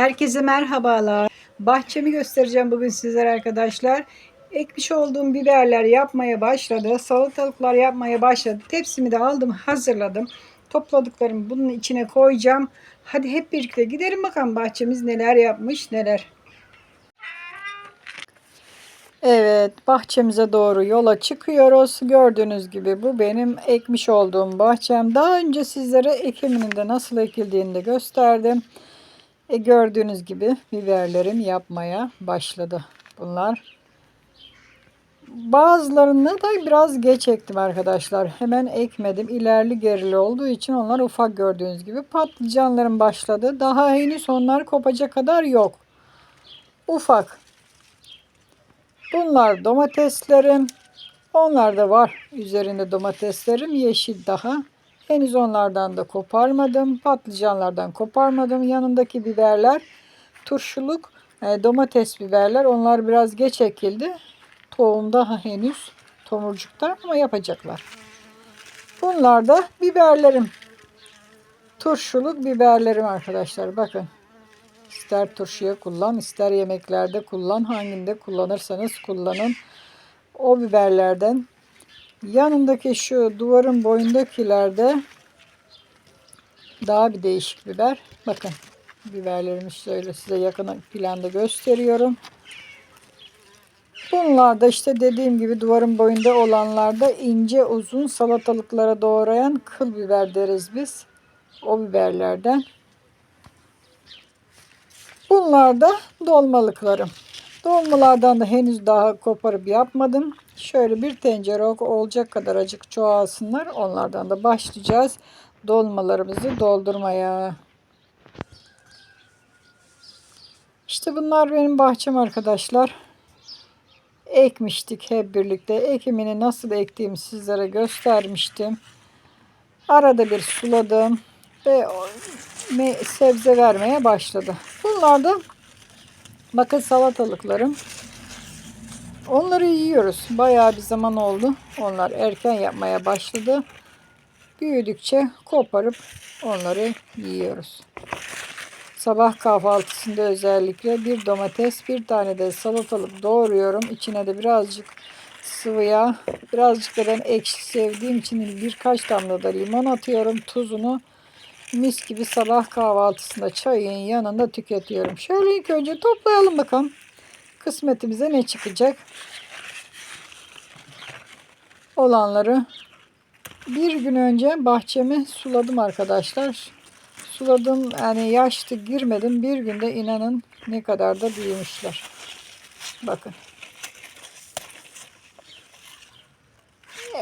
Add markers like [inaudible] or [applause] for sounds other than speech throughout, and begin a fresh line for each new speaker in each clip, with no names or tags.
Herkese merhabalar. Bahçemi göstereceğim bugün sizlere arkadaşlar. Ekmiş olduğum biberler yapmaya başladı. Salatalıklar yapmaya başladı. Tepsimi de aldım hazırladım. Topladıklarımı bunun içine koyacağım. Hadi hep birlikte gidelim bakalım bahçemiz neler yapmış neler. Evet bahçemize doğru yola çıkıyoruz. Gördüğünüz gibi bu benim ekmiş olduğum bahçem. Daha önce sizlere ekiminin de nasıl ekildiğini de gösterdim. E gördüğünüz gibi biberlerim yapmaya başladı bunlar. Bazılarını da biraz geç ektim arkadaşlar. Hemen ekmedim. İlerli gerili olduğu için onlar ufak gördüğünüz gibi. Patlıcanlarım başladı. Daha henüz onlar kopacak kadar yok. Ufak. Bunlar domateslerim. Onlar da var. Üzerinde domateslerim yeşil daha. Henüz onlardan da koparmadım. Patlıcanlardan koparmadım. Yanındaki biberler turşuluk e, domates biberler. Onlar biraz geç ekildi. Tohum daha henüz tomurcukta ama yapacaklar. Bunlar da biberlerim. Turşuluk biberlerim arkadaşlar. Bakın. İster turşuya kullan, ister yemeklerde kullan. Hanginde kullanırsanız kullanın. O biberlerden Yanındaki şu duvarın boyundakilerde daha bir değişik biber. Bakın biberlerimi şöyle size yakın planda gösteriyorum. Bunlar da işte dediğim gibi duvarın boyunda olanlarda ince uzun salatalıklara doğrayan kıl biber deriz biz. O biberlerden. Bunlar da dolmalıklarım. Dolmalardan da henüz daha koparıp yapmadım. Şöyle bir tencere olacak kadar acık çoğalsınlar. Onlardan da başlayacağız dolmalarımızı doldurmaya. İşte bunlar benim bahçem arkadaşlar. Ekmiştik hep birlikte. Ekimini nasıl ektiğimi sizlere göstermiştim. Arada bir suladım ve sebze vermeye başladı. Bunlar da bakın salatalıklarım. Onları yiyoruz. Bayağı bir zaman oldu. Onlar erken yapmaya başladı. Büyüdükçe koparıp onları yiyoruz. Sabah kahvaltısında özellikle bir domates, bir tane de salatalık doğruyorum. İçine de birazcık sıvı yağ, birazcık da ben ekşi sevdiğim için birkaç damla da limon atıyorum. Tuzunu mis gibi sabah kahvaltısında çayın yanında tüketiyorum. Şöyle ilk önce toplayalım bakalım. Kısmetimize ne çıkacak? Olanları bir gün önce bahçemi suladım arkadaşlar. Suladım yani yaştı girmedim. Bir günde inanın ne kadar da büyümüşler. Bakın.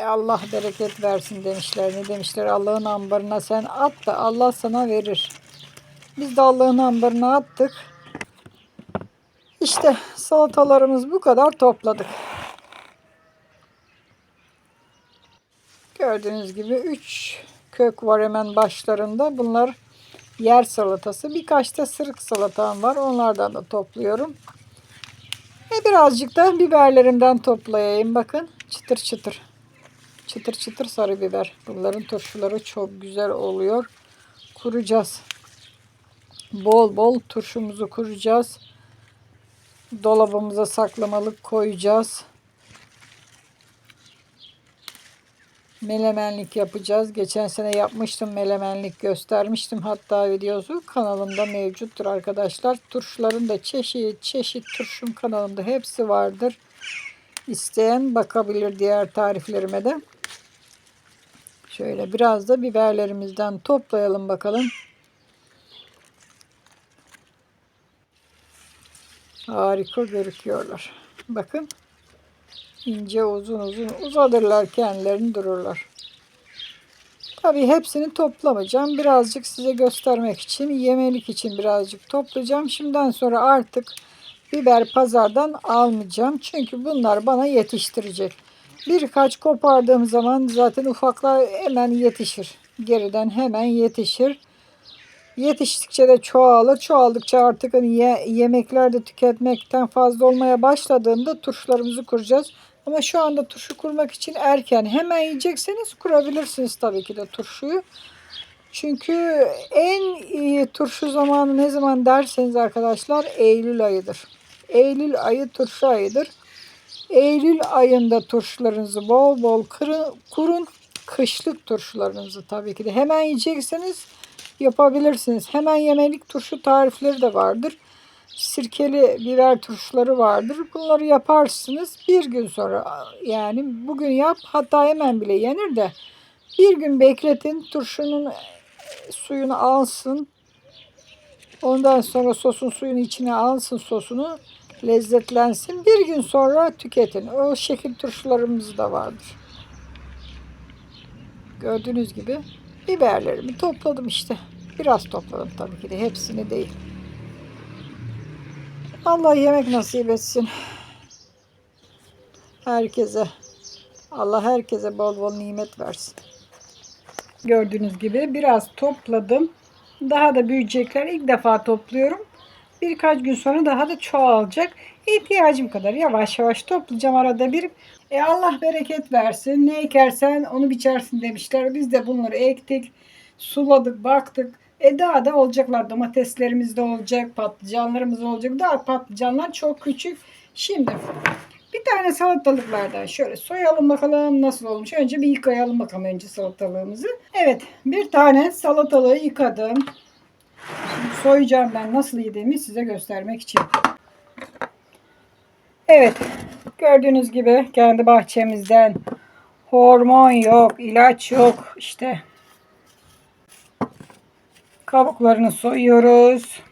Allah bereket versin demişler. Ne demişler? Allah'ın ambarına sen at da Allah sana verir. Biz de Allah'ın ambarına attık. İşte salatalarımız bu kadar topladık. Gördüğünüz gibi 3 kök var hemen başlarında. Bunlar yer salatası. Birkaç da sırık salatam var. Onlardan da topluyorum. Ve birazcık da biberlerimden toplayayım. Bakın çıtır çıtır. Çıtır çıtır sarı biber. Bunların turşuları çok güzel oluyor. Kuracağız. Bol bol turşumuzu kuracağız. Dolabımıza saklamalık koyacağız. Melemenlik yapacağız. Geçen sene yapmıştım melemenlik göstermiştim. Hatta videosu kanalımda mevcuttur arkadaşlar. Turşuların da çeşit çeşit turşum kanalımda hepsi vardır. İsteyen bakabilir diğer tariflerime de. Şöyle biraz da biberlerimizden toplayalım bakalım. Harika gözüküyorlar. Bakın. ince uzun uzun uzadırlar kendilerini dururlar. Tabii hepsini toplamayacağım. Birazcık size göstermek için, yemelik için birazcık toplayacağım. Şimdiden sonra artık biber pazardan almayacağım. Çünkü bunlar bana yetiştirecek. Birkaç kopardığım zaman zaten ufaklar hemen yetişir. Geriden hemen yetişir. Yetiştikçe de çoğalır. Çoğaldıkça artık hani ye, yemeklerde tüketmekten fazla olmaya başladığında turşularımızı kuracağız. Ama şu anda turşu kurmak için erken. Hemen yiyecekseniz kurabilirsiniz tabii ki de turşuyu. Çünkü en iyi turşu zamanı ne zaman derseniz arkadaşlar Eylül ayıdır. Eylül ayı turşu ayıdır. Eylül ayında turşularınızı bol bol kırın, kurun. Kışlık turşularınızı tabii ki de hemen yiyecekseniz yapabilirsiniz. Hemen yemelik turşu tarifleri de vardır. Sirkeli biber turşuları vardır. Bunları yaparsınız. Bir gün sonra yani bugün yap hatta hemen bile yenir de bir gün bekletin turşunun suyunu alsın. Ondan sonra sosun suyunu içine alsın sosunu lezzetlensin. Bir gün sonra tüketin. O şekil turşularımız da vardır. Gördüğünüz gibi biberlerimi topladım işte. Biraz topladım tabii ki de hepsini değil. Allah yemek nasip etsin. Herkese. Allah herkese bol bol nimet versin. Gördüğünüz gibi biraz topladım. Daha da büyüyecekler. İlk defa topluyorum. Birkaç gün sonra daha da çoğalacak. İhtiyacım kadar yavaş yavaş toplayacağım arada bir. E Allah bereket versin. Ne ekersen onu biçersin demişler. Biz de bunları ektik. Suladık, baktık. E daha da olacaklar. Domateslerimiz de olacak, patlıcanlarımız olacak. Daha patlıcanlar çok küçük. Şimdi bir tane salatalıklardan şöyle soyalım bakalım nasıl olmuş. Önce bir yıkayalım bakalım önce salatalığımızı. Evet bir tane salatalığı yıkadım. Şimdi soyacağım ben nasıl yediğimi size göstermek için. Evet gördüğünüz gibi kendi bahçemizden hormon yok, ilaç yok işte. Kabuklarını soyuyoruz.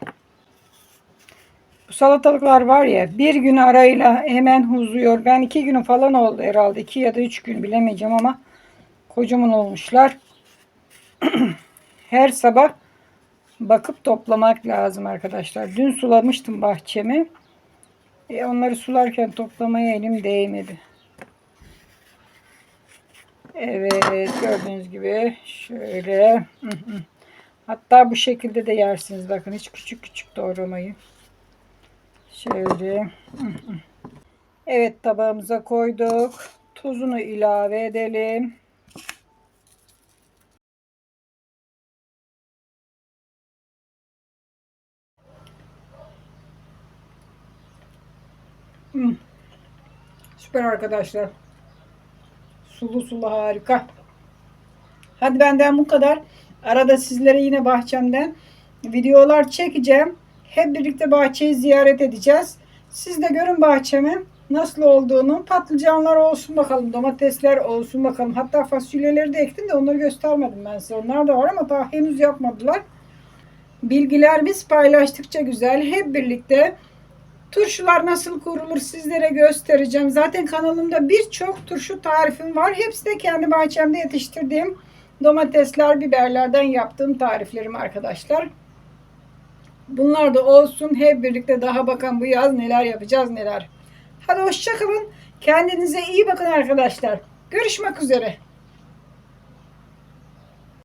Bu salatalıklar var ya bir gün arayla hemen huzuyor. Ben iki günü falan oldu herhalde. iki ya da üç gün bilemeyeceğim ama kocaman olmuşlar. [clears throat] Her sabah bakıp toplamak lazım arkadaşlar. Dün sulamıştım bahçemi. E onları sularken toplamaya elim değmedi. Evet gördüğünüz gibi şöyle. Hatta bu şekilde de yersiniz. Bakın hiç küçük küçük doğramayı. Şöyle. Evet tabağımıza koyduk. Tuzunu ilave edelim. Hmm. Süper arkadaşlar. Sulu sulu harika. Hadi benden bu kadar. Arada sizlere yine bahçemden videolar çekeceğim. Hep birlikte bahçeyi ziyaret edeceğiz. Siz de görün bahçemin nasıl olduğunu. Patlıcanlar olsun bakalım, domatesler olsun bakalım. Hatta fasulyeleri de ektim de onları göstermedim ben size. Onlar da var ama daha henüz yapmadılar. Bilgiler biz paylaştıkça güzel. Hep birlikte turşular nasıl kurulur sizlere göstereceğim. Zaten kanalımda birçok turşu tarifim var. Hepsi de kendi bahçemde yetiştirdiğim domatesler, biberlerden yaptığım tariflerim arkadaşlar. Bunlar da olsun. Hep birlikte daha bakan bu yaz neler yapacağız neler. Hadi hoşçakalın. Kendinize iyi bakın arkadaşlar. Görüşmek üzere.